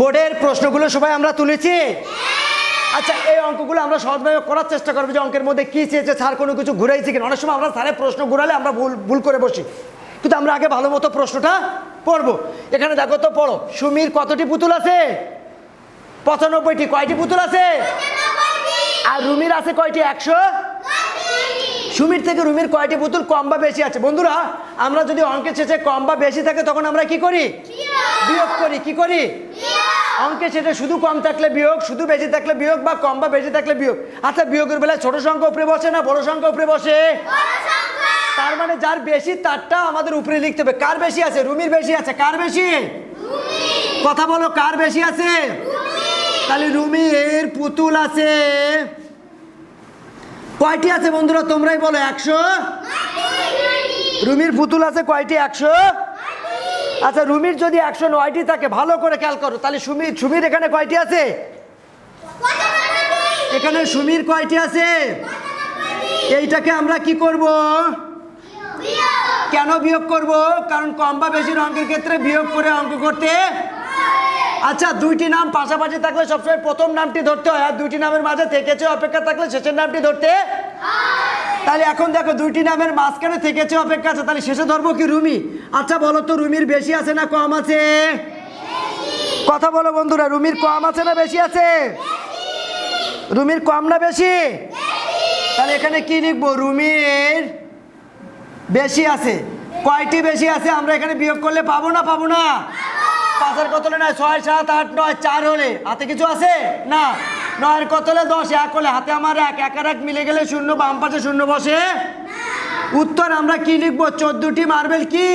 বোর্ডের প্রশ্নগুলো সবাই আমরা তুলেছি। আচ্ছা এই অঙ্কগুলো আমরা সহজভাবে করার চেষ্টা করব যে অঙ্কের মধ্যে কী চেয়েছে স্যার কোনো কিছু ঘুরাইছে কিনা। অনেক সময় আমরা স্যারের প্রশ্ন ঘুরালে আমরা ভুল ভুল করে বসি। কিন্তু আমরা আগে ভালো মতো প্রশ্নটা পড়ব। এখানে দেখো তো পড়ো সুমির কতটি পুতুল আছে? পঁচানব্বইটি কয়টি পুতুল আছে? আর রুমির আছে কয়টি? একশো? সুমির থেকে রুমির কয়টি পুতুল কম বা বেশি আছে? বন্ধুরা আমরা যদি অঙ্কের শেষে কম বা বেশি থাকে তখন আমরা কি করি? বিয়োগ। করি কি করি? অঙ্কে সেটা শুধু কম থাকলে বিয়োগ, শুধু বেশি থাকলে বিয়োগ বা কম বা বেশি থাকলে বিয়োগ। আচ্ছা বিয়োগের বেলায় ছোট সংখ্যা উপরে বসে না বড় সংখ্যা উপরে বসে? তার মানে যার বেশি, তারটা আমাদের উপরে লিখতে হবে। কার বেশি আছে? রুমির বেশি আছে। কার বেশি? কথা বলো, কার বেশি আছে? তাহলে রুমির পুতুল আছে। কয়টি আছে বন্ধুরা? তোমরাই বলো, একশো? রুমির পুতুল আছে কয়টি? একশো? আচ্ছা রুমির যদি একশো নয়টি থাকে, ভালো করে খেয়াল করো। তাহলে সুমির সুমির এখানে কয়টি আছে? এখানে সুমির কয়টি আছে? এইটাকে আমরা কি করব? কেন বিয়োগ করব? কারণ কম বা বেশির অঙ্কের ক্ষেত্রে বিয়োগ করে অঙ্ক করতে আচ্ছা দুইটি নাম পাশাপাশি থাকলে সবসময় প্রথম নামটি ধরতে হয়, আর দুইটি নামের মাঝে থেকেছে অপেক্ষা থাকলে শেষের নামটি ধরতে তাহলে এখন দেখো দুইটি নামের মাঝখানে থেকেছে অপেক্ষা আছে। তাহলে শেষে ধরবো কি রুমি? আচ্ছা বলো তো রুমির বেশি আছে না কম আছে? কথা বলো বন্ধুরা, রুমির কম আছে না বেশি আছে? রুমির কম না বেশি? তাহলে এখানে কি লিখব? রুমির বেশি আছে। কয়টি বেশি আছে? আমরা এখানে বিয়োগ করলে পাবো না পাবো না? পাঁচের কত নয়, ছয়, সাত, আট, নয়, চার হলে। হাতে কিছু আছে? না। নয়ের কত হলে দশ? এক হলে হাতে আমার এক এক আর এক মিলে গেলে শূন্য বাম পাশে শূন্য বসে? উত্তর আমরা কি লিখব? চোদ্দটি মার্বেল কি?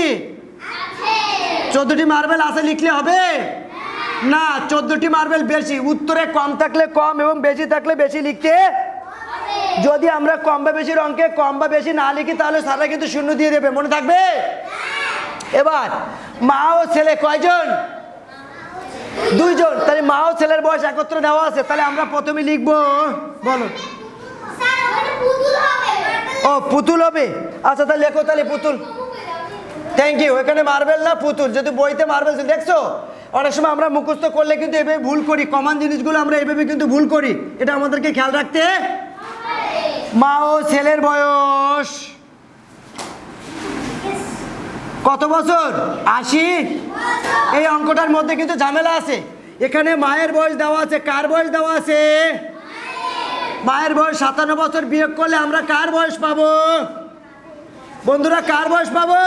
চোদ্দটি মার্বেল আছে লিখলে হবে? না চোদ্দটি মার্বেল বেশি। উত্তরে কম থাকলে কম এবং বেশি থাকলে বেশি লিখতে যদি আমরা কম বা বেশির অঙ্কে কম বা বেশি না লিখি তাহলে সারা কিন্তু শূন্য দিয়ে দেবে। মনে থাকবে? এবার মা ও ছেলে কয়জন? দুইজন, তাহলে মা ও ছেলের বয়স একত্র দেওয়া আছে, তাহলে আমরা প্রথমে লিখব, বলো। ও, পুতুল হবে? আচ্ছা তাহলে লেখো, তাহলে পুতুল। থ্যাংক ইউ এখানে মার্বেল না, পুতুল? যদি বইতে মার্বেল দেখছ? অনেক সময় আমরা মুখস্থ করলে কিন্তু এভাবে ভুল করি কমন জিনিসগুলো আমরা এভাবে কিন্তু ভুল করি। এটা আমাদেরকে খেয়াল রাখতে মা ও ছেলের বয়স। কত বছর? আশি? এই অঙ্কটার মধ্যে কিন্তু ঝামেলা আছে। এখানে মায়ের বয়স দেওয়া আছে। কার বয়স দেওয়া আছে? মায়ের। বয়স সাতান্ন বছর বিয়োগ করলে আমরা কার বয়স পাবো? বন্ধুরা কার বয়স পাবো?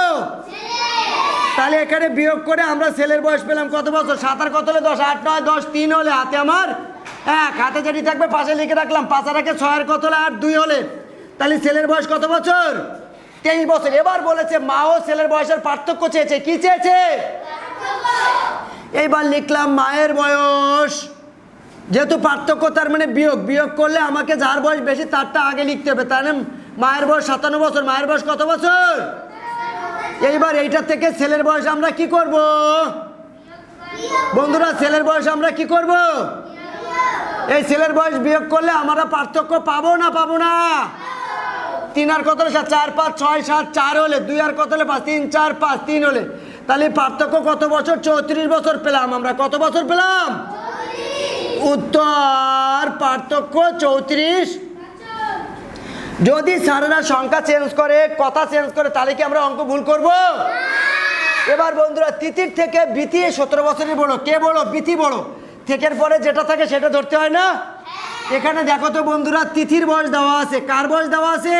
তাহলে এখানে বিয়োগ করে আমরা ছেলের বয়স পেলাম কত বছর? সাঁতার কত হলে দশ? আট নয় দশ তিন হলে হাতে আমার এক। হাতে যেটি থাকবে পাশে লিখে রাখলাম। পাশে রাখে ছয়ের কত হলে আট? দুই হলে। তাহলে ছেলের বয়স কত বছর? তেইশ বছর। এবার বলেছে মা ও ছেলের বয়সের পার্থক্য চেয়েছে। কি চেয়েছে? এইবার লিখলাম, মায়ের বয়স। যেহেতু পার্থক্য, তার মানে বিয়োগ। বিয়োগ করলে আমাকে যার বয়স বেশি, তারটা আগে লিখতে হবে। তার মানে মায়ের বয়স সাতান্ন বছর। মায়ের বয়স কত বছর? এইবার এইটা থেকে ছেলের বয়স আমরা কি করব? বন্ধুরা, ছেলের বয়স আমরা কি করব? এই ছেলের বয়স বিয়োগ করলে আমরা পার্থক্য পাবো না পাবো না? তিন আর কত হলে চার পাঁচ ছয় সাত চার হলে। দুই আর কত হলে পাঁচ? তিন চার পাঁচ তিন হলে। তাহলে পার্থক্য কত বছর? চৌত্রিশ বছর পেলাম আমরা। কত বছর পেলাম? উত্তর পার্থক্য চৌত্রিশ। যদি স্যারেরা সংখ্যা চেঞ্জ করে কথা চেঞ্জ করে তাহলে কি আমরা অঙ্ক ভুল করব? এবার বন্ধুরা তিথির থেকে বিতি সতেরো বছরই বড়। কে বড়? বিতি বড়। থেকের পরে যেটা থাকে সেটা ধরতে হয় না? এখানে দেখো তো বন্ধুরা তিথির বয়স দেওয়া আছে। কার বয়স দেওয়া আছে?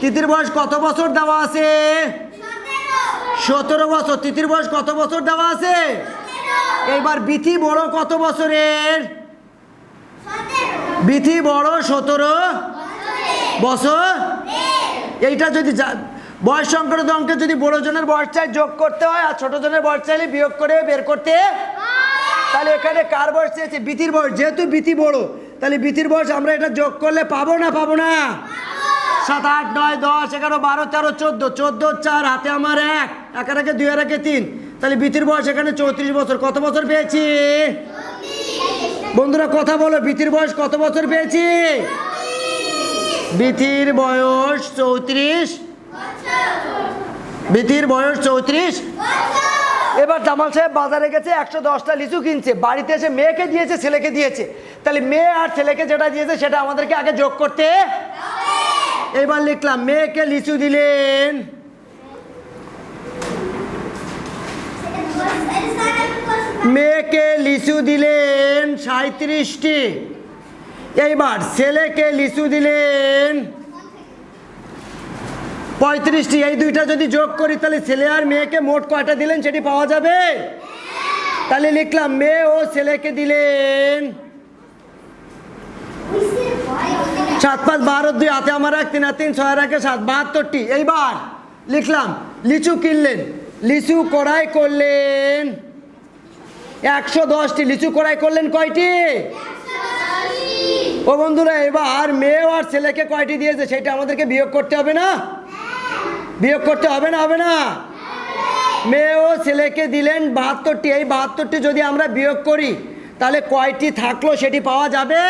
তিথির। বয়স কত বছর দেওয়া আছে? সতেরো। বছর। তিথির বয়স কত বছর দেওয়া আছে? এইবার বিথি বড় কত বছরের? বিথি বড় সতেরো বছর? এইটা যদি বয়স সংক্রান্ত অঙ্কে যদি বড় জনের বয়স চাই যোগ করতে হয় আর ছোট জনের বয়স চাইলে বিয়োগ করে বের করতে তাহলে এখানে কার বয়স চেয়েছে? বিতির বয়স। যেহেতু বিতি বড়, তাহলে বিতির বয়স আমরা এটা যোগ করলে পাবো না পাবো না? সাত, আট, নয়, দশ, এগারো, বারো, তেরো, চোদ্দ। চোদ্দ, চার, হাতে আমার এক একের একে দুই একে তিন। তাহলে বিতির বয়স এখানে চৌত্রিশ বছর। কত বছর পেয়েছি? বন্ধুরা, কথা বলো বিতির বয়স কত বছর পেয়েছি? বিথির বয়স চৌত্রিশ। বিথির বয়স চৌত্রিশ? জামাল সাহেব বাজারে গেছে, একশো দশটা লিচু কিনছে। বাড়িতে এসে মেয়েকে দিয়েছে, ছেলেকে দিয়েছে। তাহলে মেয়ে আর ছেলেকে যেটা দিয়েছে, সেটা আমাদেরকে আগে যোগ করতে এবার লিখলাম, মেয়েকে লিচু দিলেন। মেয়েকে লিচু দিলেন সাঁত্রিশটি এইবার ছেলেকে লিচু দিলেন। পঁয়ত্রিশটি, এই দুইটা যদি যোগ করি, তাহলে ছেলে আর মেয়েকে মোট কয়টা দিলেন সেটি পাওয়া যাবে? তাহলে লিখলাম, মেয়ে ও ছেলেকে দিলেন সাত পাঁচ বারো দুই, হাতে আমার এক, তিন আর তিন, ছয় রাখে সাত, বাহাত্তরটি। এইবার লিখলাম, লিচু কিনলেন, লিচু কড়াই করলেন একশো দশটি, লিচু কড়াই করলেন কয়টি? ও বন্ধুরা, এবার মেয়ে আর ছেলেকে কয়টি দিয়েছে, সেটা আমাদেরকে বিয়োগ করতে হবে না? বিয়োগ করতে হবে না হবে না? মেয়ে ও ছেলেকে দিলেন বাহাত্তরটি। এই বাহাত্তরটি যদি আমরা বিয়োগ করি, তাহলে কয়টি থাকল সেটি পাওয়া যাবে?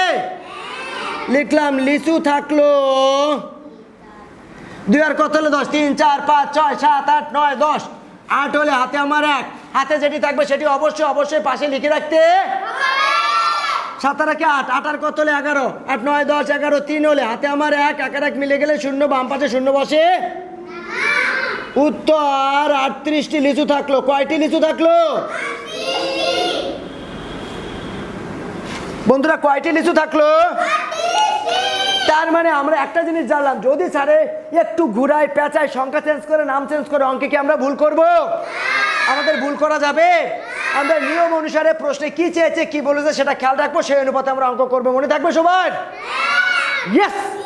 লিখলাম, লিচু থাকল দুই আর কত হলো দশ? তিন, চার, পাঁচ, ছয়, সাত, আট, নয়, দশ। আট হলে হাতে আমার এক। হাতে যেটি থাকবে সেটি অবশ্যই অবশ্যই পাশে লিখে রাখতে। সাত আর একে আট। আট আর কত হলে এগারো? আট, নয়, দশ, এগারো, তিন হলে হাতে আমার এক। এক এক মিলে গেলে শূন্য, বাম পাশে শূন্য বসে। উত্তর, আটত্রিশটি লিচু থাকল। কয়টি লিচু থাকল? বন্ধুরা, কয়টি লিচু থাকল? তার মানে আমরা একটা জিনিস জানলাম, যদি স্যারে একটু ঘুরায়, পেঁচায়, সংখ্যা চেঞ্জ করে, নাম চেঞ্জ করে, অঙ্কে কি আমরা ভুল করব? আমাদের ভুল করা যাবে? আমরা নিয়ম অনুসারে প্রশ্নে কি চেয়েছে, কি বলেছে, সেটা খেয়াল রাখব, সেই অনুপাতে আমরা অঙ্ক করব। মনে থাকবে সবার? ইয়েস